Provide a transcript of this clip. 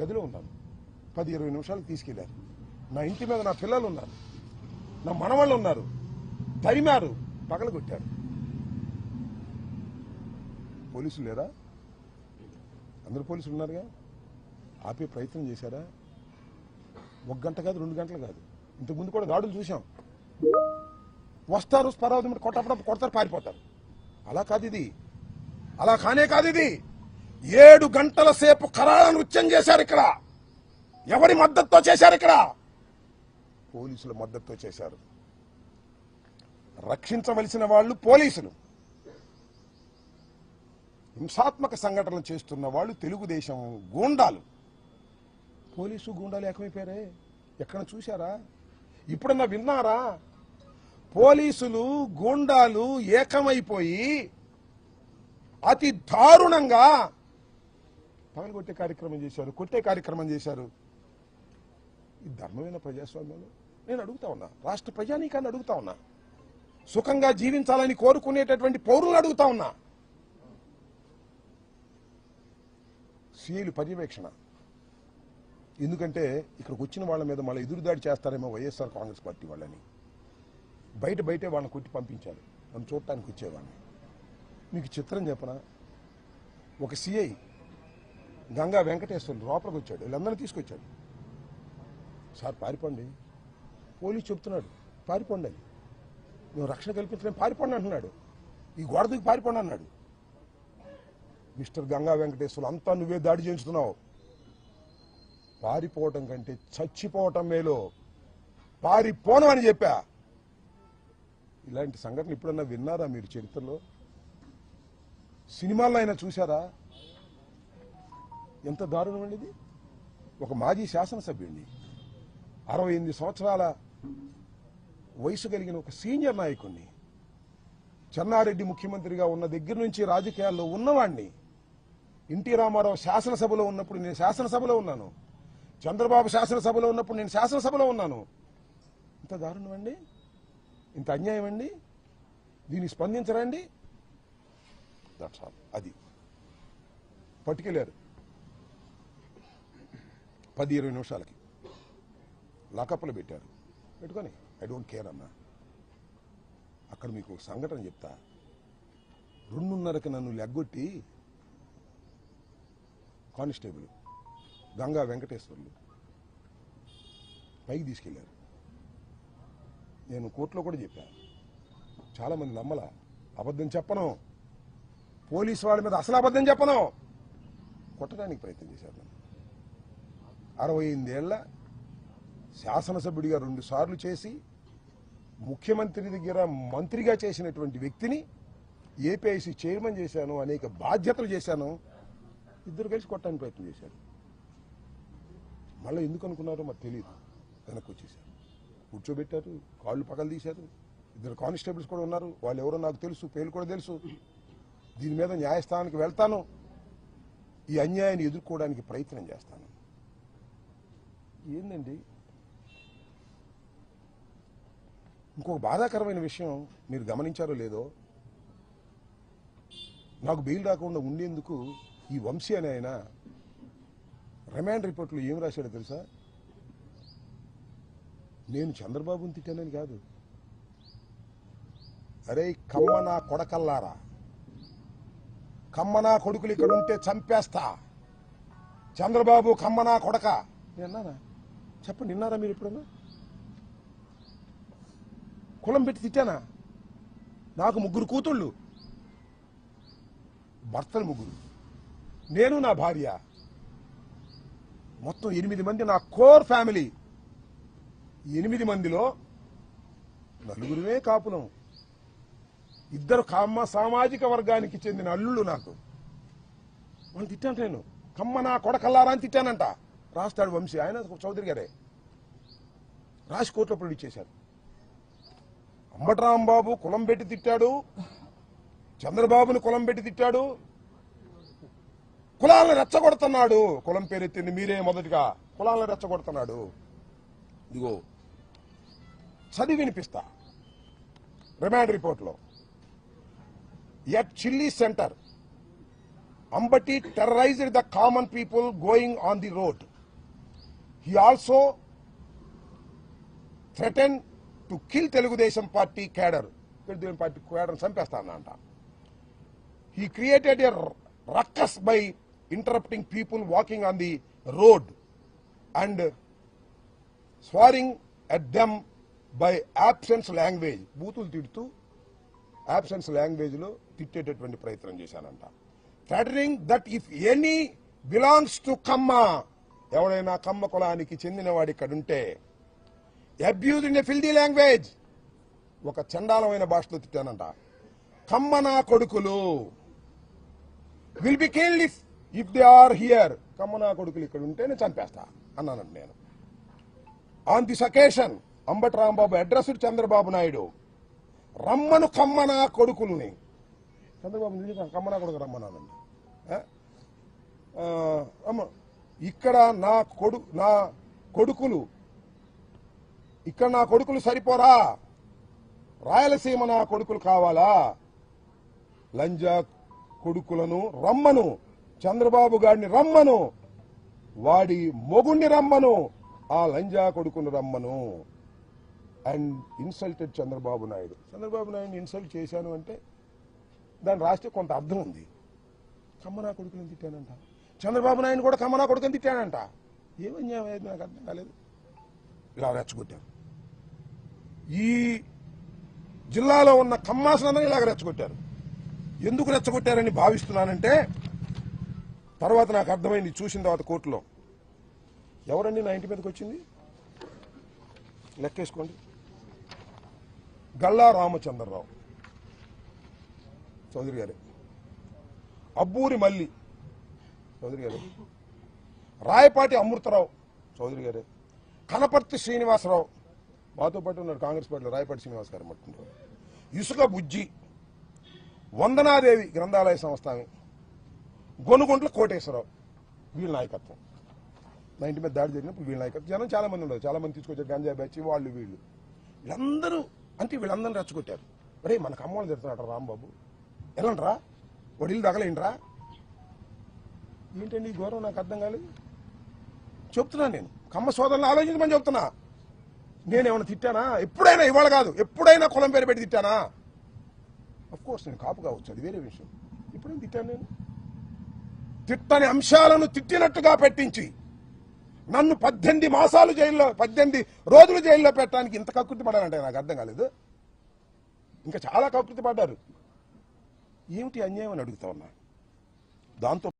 గదిలో ఉన్నాను. పది ఇరవై నిమిషాలకు తీసుకెళ్ళారు నా ఇంటి మీద నా పిల్లలు ఉన్నారు. నా మనవాళ్ళు ఉన్నారు. తరిమారు. పగలగొట్టారు పోలీసులు లేరా? అందరు పోలీసులు ఉన్నారుగా? ఆపే ప్రయత్నం చేశారా? ఒక గంట కాదు రెండు గంటలు కాదు. ఇంతకుముందు కూడా దాడులు చూసాం వస్తారు స్పరావతి మీద కొట్టప్పుడు కొడతారు పారిపోతారు. అలా కాదు ఇది. అలా కానే కాదు ఇది. ఏడు గంటల సేపు కరాళ నృత్యం చేశారు ఇక్కడ. ఎవరి మద్దతుతో చేశారు ఇక్కడ? పోలీసుల మద్దతుతో చేశారు. రక్షించవలసిన వాళ్ళు పోలీసులు. హింసాత్మక సంఘటనలు చేస్తున్న వాళ్ళు తెలుగుదేశం గూండాలు. పోలీసు గూండాలు ఏకమైపోయారే? ఎక్కడ చూశారా? ఇప్పుడన్నా విన్నారా? పోలీసులు గూండాలు ఏకమైపోయి అతి దారుణంగా పగలగొట్టే కార్యక్రమం చేశారు కొట్టే కార్యక్రమం చేశారు. ఈ ధర్మమైన ప్రజాస్వామ్యంలో నేను అడుగుతా ఉన్నా. రాష్ట్ర ప్రజానీకాన్ని అడుగుతా ఉన్నా. సుఖంగా జీవించాలని కోరుకునేటటువంటి పౌరులు అడుగుతా ఉన్నా. సీఏలు పర్యవేక్షణ. ఎందుకంటే ఇక్కడికి వచ్చిన వాళ్ళ మీద మళ్ళీ ఎదురుదాడి చేస్తారేమో వైఎస్ఆర్ కాంగ్రెస్ పార్టీ వాళ్ళని. బయట బయటే వాళ్ళని కొట్టి పంపించారు. మనం చూడటానికి వచ్చేవాడిని. మీకు చిత్రం చెప్పనా? ఒక సిఐ గంగా వెంకటేశ్వరులు లోపలికి వచ్చాడు. వీళ్ళందరినీ తీసుకొచ్చాడు. సార్ పారిపోండి. పోలీసు చెప్తున్నాడు పారిపోండి. అని మేము రక్షణ కల్పించలేం పారిపోండి అంటున్నాడు. ఈ గోడ దిగి పారిపోండి అన్నాడు. మిస్టర్ గంగా వెంకటేశ్వరులు అంతా నువ్వే దాడి చేయించుతున్నావు. పారిపోవటం కంటే చచ్చిపోవటం మేలు. పారిపోను అని చెప్పా. ఇలాంటి సంఘటన ఎప్పుడన్నా విన్నారా మీరు చరిత్రలో? సినిమాల్లో అయినా చూసారా ఎంత దారుణం అండి ఇది? ఒక మాజీ శాసనసభ్యుడిని అరవై ఎనిమిది సంవత్సరాల వయసు కలిగిన ఒక సీనియర్ నాయకుడిని చెన్నారెడ్డి ముఖ్యమంత్రిగా ఉన్న దగ్గర నుంచి రాజకీయాల్లో ఉన్నవాణ్ణి ఎన్టీ రామారావు శాసనసభలో ఉన్నప్పుడు నేను శాసనసభలో ఉన్నాను చంద్రబాబు శాసనసభలో ఉన్నప్పుడు నేను శాసనసభలో ఉన్నాను. ఇంత దారుణం అండి? ఇంత అన్యాయం అండి? దీన్ని స్పందించరండి? దట్స్ ఆల్ అది. పట్టుకెళ్ళారు పది ఇరవై నిమిషాలకి. లాకప్లో పెట్టారు. పెట్టుకొని ఐ డోంట్ కేర్ అన్నా. అక్కడ మీకు ఒక సంఘటన చెప్తా. రెండున్నరకు నన్ను లెగ్గొట్టి కానిస్టేబుల్ గంగా వెంకటేశ్వర్లు పైకి తీసుకెళ్ళారు. నేను కోర్టులో కూడా చెప్పాను చాలామంది నమ్మల. అబద్ధం చెప్పను. పోలీసు వాళ్ళ మీద అసలు అబద్ధం చెప్పను. కొట్టడానికి ప్రయత్నం చేశారు నన్ను. అరవై ఎనిమిదేళ్ళ శాసనసభ్యుడిగా రెండు సార్లు చేసి ముఖ్యమంత్రి దగ్గర మంత్రిగా చేసినటువంటి వ్యక్తిని ఏపీఐసి చైర్మన్ చేశాను అనేక బాధ్యతలు చేశాను ఇద్దరు కలిసి కొట్టడానికి ప్రయత్నం చేశారు. మళ్ళీ ఎందుకు అనుకున్నారో మాకు తెలియదు వెనక్కి వచ్చేసారు కూర్చోబెట్టారు కాళ్ళు పగలు తీశారు. ఇద్దరు కానిస్టేబుల్స్ కూడా ఉన్నారు. వాళ్ళు ఎవరో నాకు తెలుసు పేర్లు కూడా తెలుసు. దీని మీద న్యాయస్థానానికి వెళ్తాను. ఈ అన్యాయాన్ని ఎదుర్కోవడానికి ప్రయత్నం చేస్తాను. ఏందండి? ఇంకొక బాధాకరమైన విషయం మీరు గమనించారో లేదో నాకు బెయిల్ రాకుండా ఉండేందుకు ఈ వంశీ అనే ఆయన రిమాండ్ రిపోర్ట్లో ఏం రాశాడో తెలుసా? నేను చంద్రబాబుని తిట్టానని కాదు. అరే కమ్మ నా కొడకల్లారా? కమ్మ నా కొడుకులు ఇక్కడ ఉంటే చంపేస్తా. చంద్రబాబు కమ్మ నా కొడక. నేను అన్నానా? చెప్పండి విన్నారా మీరు ఎప్పుడన్నా? కులం పెట్టి తిట్టానా? నాకు ముగ్గురు కూతుళ్ళు. భర్తలు ముగ్గురు. నేను నా భార్య. మొత్తం ఎనిమిది మంది నా కోర్ ఫ్యామిలీ. ఎనిమిది మందిలో నలుగురువే కాపులం. ఇద్దరు కమ్మ సామాజిక వర్గానికి చెందిన అల్లుళ్ళు నాకు. వాళ్ళు తిట్టాను నేను. కమ్మ నా కొడకల్లారా అని తిట్టానంట. రాస్తాడు వంశీ. ఆయన చౌదరి గారే. రాసి కోర్టులో ప్రొడ్యూస్ చేశారు. అంబటరాంబాబు కులం పెట్టి తిట్టాడు. చంద్రబాబుని కులం పెట్టి తిట్టాడు. కులాలను రెచ్చగొడుతున్నాడు. కులం పేరెత్తింది మీరే మొదటిగా. కులాలను రెచ్చగొడుతున్నాడు. ఇదిగో చదివి వినిపిస్తా. రిమాండ్ రిపోర్ట్లో. At chilli centre. Ambati terrorised the common people going on the road. He also threatened to kill Telugu Desam party cadre Telugu Desam party cadre చంపేస్తానంట he created a ruckus by interrupting people walking on the road and swearing at them by abusive language బూతులు తిడుతూ abusive లాంగ్వేజ్లో తిట్టేటటువంటి ప్రయత్నం చేశానంట threatening that if any belongs to Kamma ఎవడైనా కమ్మ కులానికి చెందినవాడు ఇక్కడుంటే abuse in a filthy language. ఒక చండాలమైన భాషలో తిట్టానంట కమ్మ నా కొడుకులు. Will be killed if if they are here. కమ్మనా కొడుకులు ఇక్కడ ఉంటే నేను చంపేస్తా అన్నానండి నేను. On this occasion Ambati Rambabu addressed Chandrababu Naidu రమ్మను కమ్మనా కొడుకుల్ని. చంద్రబాబు కమ్మనా కొడుకు రమ్మన్నానండి. రమ్మ ఇక్కడ నా కొడు నా కొడుకులు. ఇక్కడ నా కొడుకులు సరిపోరా? రాయలసీమ నా కొడుకులు కావాలా? లంజా కొడుకులను రమ్మను. చంద్రబాబు గారిని రమ్మను. వాడి మొగుణ్ణి రమ్మను. ఆ లంజా కొడుకును రమ్మను. And insulted Chandrababu Naidu. Chandrababu నాయుడిని ఇన్సల్ట్ చేశాను అంటే దాన్ని రాస్తే కొంత అర్థం ఉంది. కమ్మనా కొడుకుని తిట్టానంట. చంద్రబాబు నాయుడు కూడా కమ్మనా కొడుకుని తిట్టాడంట. ఏమన్యాయం అయ్యేది నాకు అర్థం కాలేదు. ఇలా రెచ్చగొట్టారు. ఈ జిల్లాలో ఉన్న కమ్మాసనందరూ ఇలాగ రెచ్చగొట్టారు. ఎందుకు రెచ్చగొట్టారని భావిస్తున్నానంటే తర్వాత నాకు అర్థమైంది చూసిన తర్వాత కోర్టులో. ఎవరండి నా ఇంటి మీదకి వచ్చింది? లెక్కేసుకోండి. గల్లా రామచంద్రరావు. చౌదరి గారు. అబ్బూరి మల్లి. చౌదరి గారు. రాయపాటి అమృతరావు చౌదరి గారు. కనపర్తి శ్రీనివాసరావు మాతో పాటు ఉన్నాడు కాంగ్రెస్ పార్టీలో రాయపాటి శ్రీనివాస్ గారు మట్టుంటారు ఇసుక బుజ్జి వందనాదేవి గ్రంథాలయ సంస్థ ఆమె. గొనుగొంట్ల కోటేశ్వరరావు వీళ్ళ నాయకత్వం. నా ఇంటి మీద దాడి జరిగినప్పుడు వీళ్ళ నాయకత్వం. జనం చాలా మంది ఉన్నారు. చాలా మంది తీసుకొచ్చారు గంజా బ్యాచ్ వాళ్ళు వీళ్ళు. వీళ్ళందరూ అంటే వీళ్ళందరూ రెచ్చగొట్టారు. అరే మనకు అమ్మవాళ్ళు తిడుతున్నాడు రాంబాబు. ఎలాంట్రా వాడు ఇల్లు తగలేంట్రా ఏంటండి ఈ గౌరవం నాకు అర్థం కాలేదు. చెప్తున్నాను నేను. కమ్మ సోదరులు ఆలోచించమని చెప్తున్నా. నేనేమైనా తిట్టానా? ఎప్పుడైనా ఇవాళ కాదు. ఎప్పుడైనా కులం పేరు పెట్టి తిట్టానా? అఫ్ కోర్స్ నేను కాపు కావచ్చు. అది వేరే విషయం. ఇప్పుడేం తిట్టాను నేను? తిట్టని అంశాలను తిట్టినట్టుగా పెట్టించి నన్ను పద్దెనిమిది మాసాలు జైల్లో పద్దెనిమిది రోజులు జైల్లో పెట్టడానికి ఇంత కకృతి పడాలంటే నాకు అర్థం కాలేదు. ఇంకా చాలా కకృతి పడ్డారు. ఏమిటి అన్యాయం అని అడుగుతా ఉన్నా? దాంతో